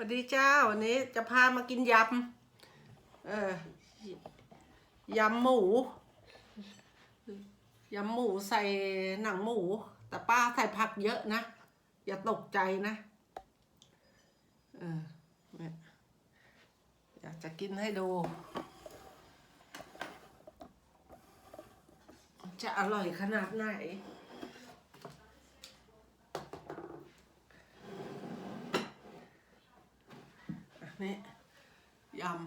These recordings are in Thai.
วัสดีเจ้าวันนี้จะพามากินยำเออยำหมูยำหมูใส่หนังหมู แต่ป้าใส่ผักเยอะนะ อย่าตกใจนะเอออยากจะกินให้ดู จะอร่อยขนาดไหนนี้ยำ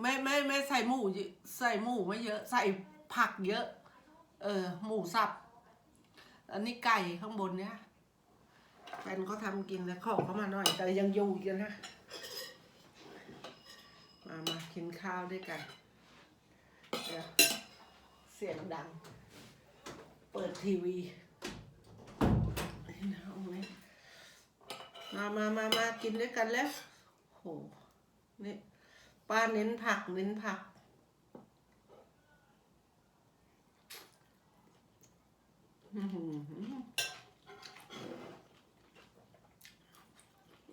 ไม่ไม่ไม่ใส่หมูใส่หมูไม่เยอะ ใส่ผักเยอะ เออ หมูสับ อันนี้ไก่ข้างบนเนี้ยแฟนเขาทำกินแล้วขอเขามาหน่อย แต่ยังอยู่อีกันนะ มามากินข้าวด้วยกันเดี๋ยวเสียงดัง เปิดทีวีนะเอาไหมมามามามากินด้วยกันแล้วโหนี่ ป้าเน้นผักเน้นผักอื้อหือ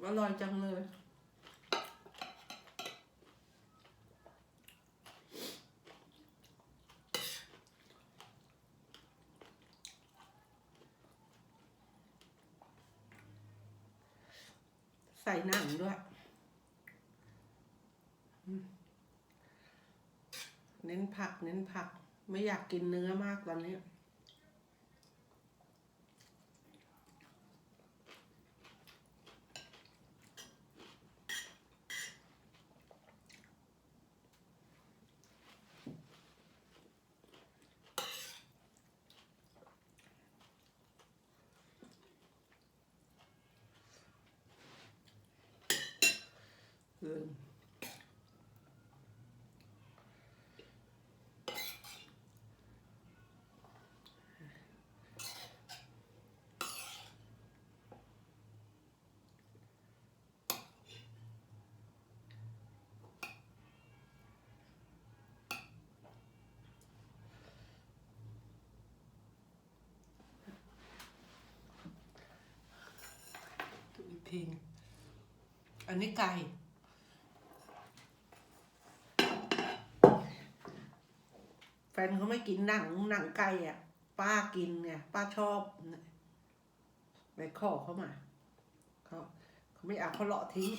อร่อยจังเลย ใส่หนังด้วยอืม เน้นผัก เน้นผัก ไม่อยากกินเนื้อมากตอนนี้ ลืม อีกทีหนึ่งอันนี้ไก่ แฟนเขาไม่กินหนังหนังไก่อะ ป้ากินเนี่ย ป้าชอบไปขอเขามาเขาเขาไม่เอาเขาเลาะทิ้ง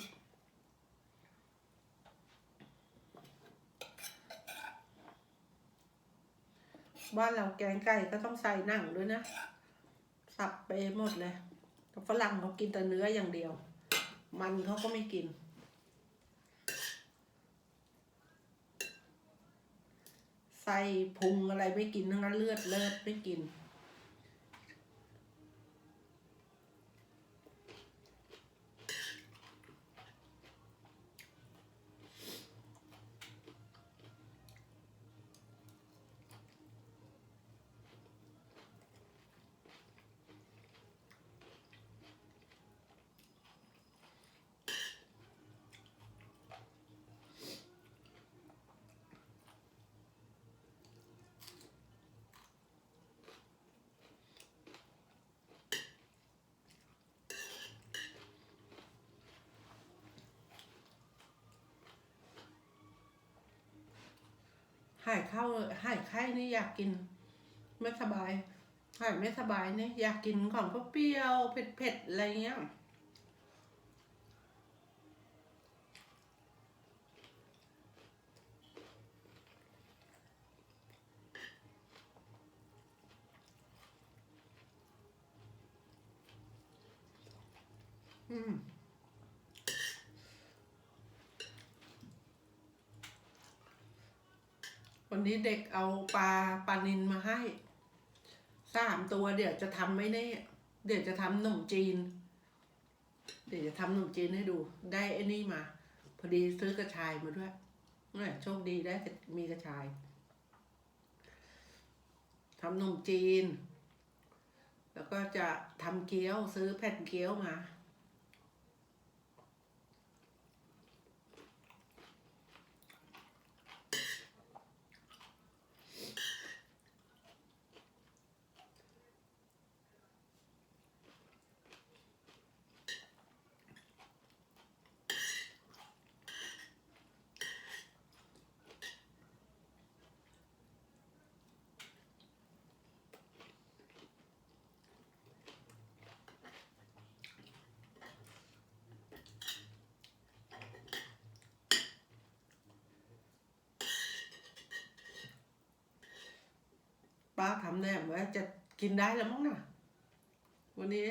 บ้านเราแกงไก่ก็ต้องใส่หนังด้วยนะ สับไปหมดเลย ฝรั่งเขากินแต่เนื้ออย่างเดียว มันเขาก็ไม่กิน ไส้พุงอะไรไม่กินทั้งนั้นเลือดเลือดไม่กิน หายเข้าหายไข้นี่อยากกิน ไม่สบายหายไม่สบายเนี่ยอยากกินของเปรี้ยวเผ็ดๆอะไรเงี้ยอืม วันนี้เด็กเอาปลาปลานินมาให้ สามตัวเดี๋ยวจะทำไม่แน่เดี๋ยวจะทำขนมจีน เดี๋ยวจะทำขนมจีนให้ดู ได้ไอ้นี่มา พอดีซื้อกระชายมาด้วยนี่โชคดีได้มีกระชายทำขนมจีน แล้วก็จะทำเกี๊ยวซื้อแผ่นเกี๊ยวมา ป้าทำแน่ไว้จะกินได้แล้วมั้งนะวันนี้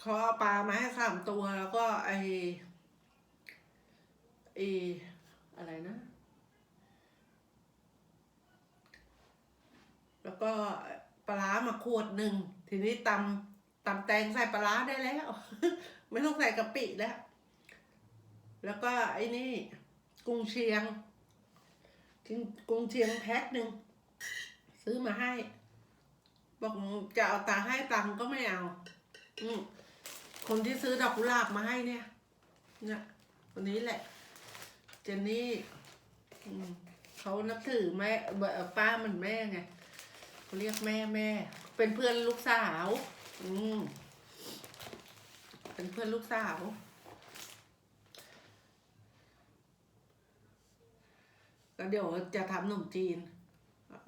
เขาเอาปลามาให้สามตัวแล้วก็ไอไออะไรนะ แล้วก็ปลามาขวดหนึ่ง ทีนี้ตำตำแตงใส่ปลาร้าได้แล้ว ไม่ต้องใส่กะปิแล้ว แล้วก็ไอ้นี่กุ้งเชียงกินกุ้งเชียงแพ็คหนึ่งซื้อมาให้ บอกจะเอาตาให้ตังก็ไม่เอา อืคนที่ซื้อดอกกุหลาบมาให้เนี่ย เนี่ยคนนี้แหละ เจนนี่เขานับถือแม่ป้าเหมันแม่ไง เขาเรียกแม่แม่ เป็นเพื่อนลูกสาว อืมเป็นเพื่อนลูกสาวแล้วเดี๋ยวจะทำขนมจีน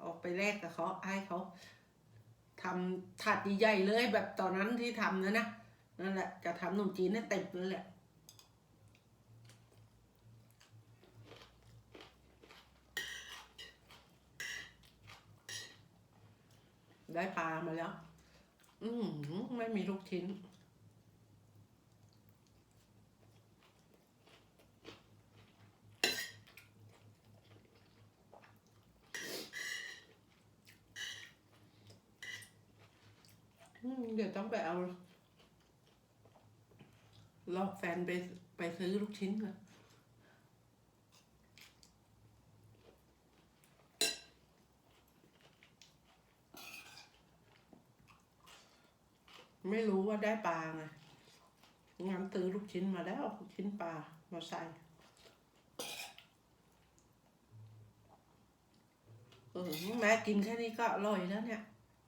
ออกไปแลกกับเขาให้เขาทำถาดใหญ่ๆเลยแบบตอนนั้นที่ทำนะนะนั่นแหละจะทำขนมจีนให้เต็มนั่นแหละ ได้ปลามาแล้ว อืมไม่มีลูกชิ้น เดี๋ยวต้องไปเอาลอกแฟนไปไปซื้อลูกชิ้นก่อน ไม่รู้ว่าได้ปลาไงงั้นซื้อลูกชิ้นมาแล้วลูกชิ้นปลามาใส่เออแม่กินแค่นี้ก็อร่อยแล้วเนี่ย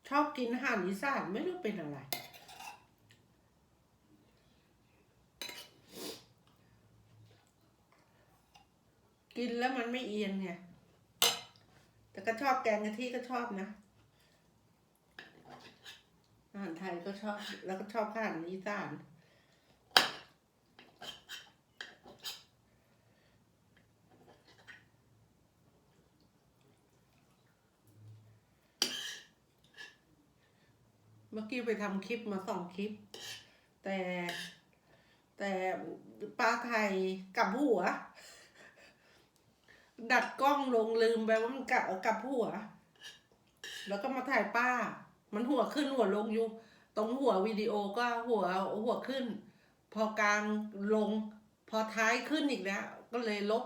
ชอบกินอาหารอีสานไม่รู้เป็นอะไรกินแล้วมันไม่เอียนไง แต่ก็ชอบแกงกะทิก็ชอบนะ อาหารไทยก็ชอบ แล้วก็ชอบอาหารอีสานเมื่อกี้ไปทำคลิปมาสองคลิป แต่แต่ปลาไทยกับหัว ดัดกล้องลงลืมไปว่ามันกลับกับหัว แล้วก็มาถ่ายป้า มันหัวขึ้นหัวลงอยู่ ตรงหัววิดีโอก็หัวหัวขึ้น พอกลางลง พอท้ายขึ้นอีกแล้ว ก็เลยลบ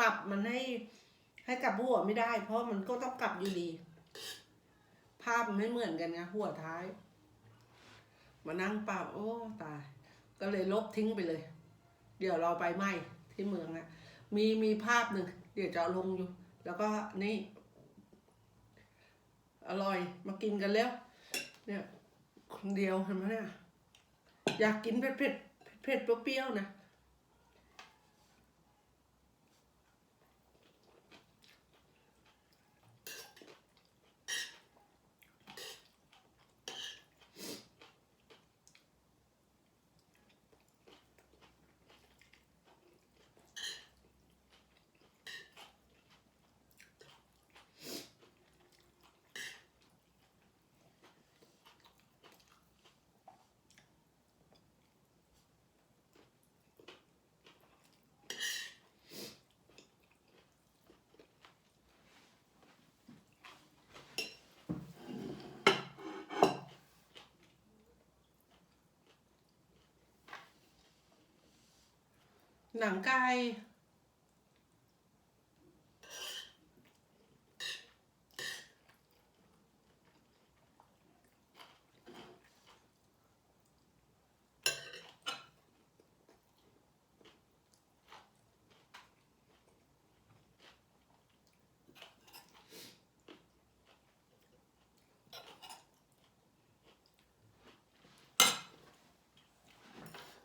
ปรับมันให้ให้กลับหัวไม่ได้ เพราะมันก็ต้องกลับอยู่ดี ภาพมันไม่เหมือนกันไงหัวท้าย มานั่งปรับโอ้ตาย ก็เลยลบทิ้งไปเลย เดี๋ยวเราไปไหมที่เมืองนะมีมีภาพหนึ่งเดี๋ยวจะลงอยู่ แล้วก็นี่ อร่อยมากินกันแล้ว เนี่ยคนเดียวเห็นไหมเนี่ยอยากกินเผ็ดเผ็ดเผ็ดเปรี้ยวๆนะ หนังไก่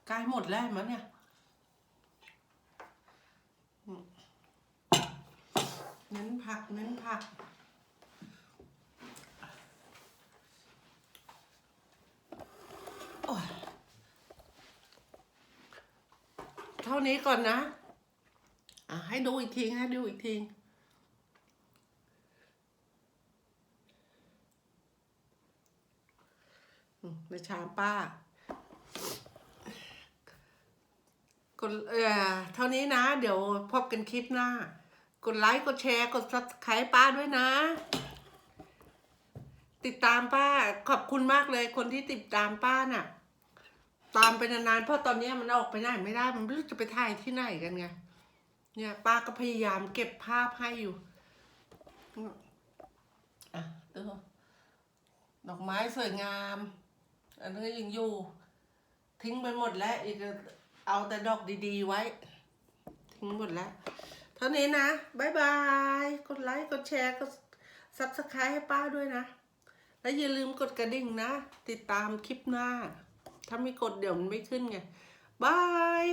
ใกล้หมดแล้วมั้งเนี่ย อ ท่านี้ก่อนนะอะให้ดูอีกทีให้ดูอีกทีในชามป้ากดเอ่อเท่านี้นะ เดี๋ยวพบกันคลิปหน้า กดไลค์ กดแชร์ กด subscribe ป้าด้วยนะ ติดตามป้า ขอบคุณมากเลยคนที่ติดตามป้าน่ะ ตามไปนานๆเพราะตอนนี้มันออกไปไหนไม่ได้ มันไม่รู้จะไปถ่ายที่ไหนกันไง เนี่ยป้าก็พยายามเก็บภาพให้อยู่อะดูดอกไม้สวยงาม อันนี้ยังอยู่ ทิ้งไปหมดแล้วอีกเอาแต่ดอกดีๆไว้ ทิ้งหมดแล้ว เท่านี้นะบายบาย กดไลค์ กดแชร์ กดซับสไครต์ให้ป้าด้วยนะ แล้วอย่าลืมกดกระดิ่งนะ ติดตามคลิปหน้า ถ้าไม่กดเดี๋ยวมันไม่ขึ้นไงบาย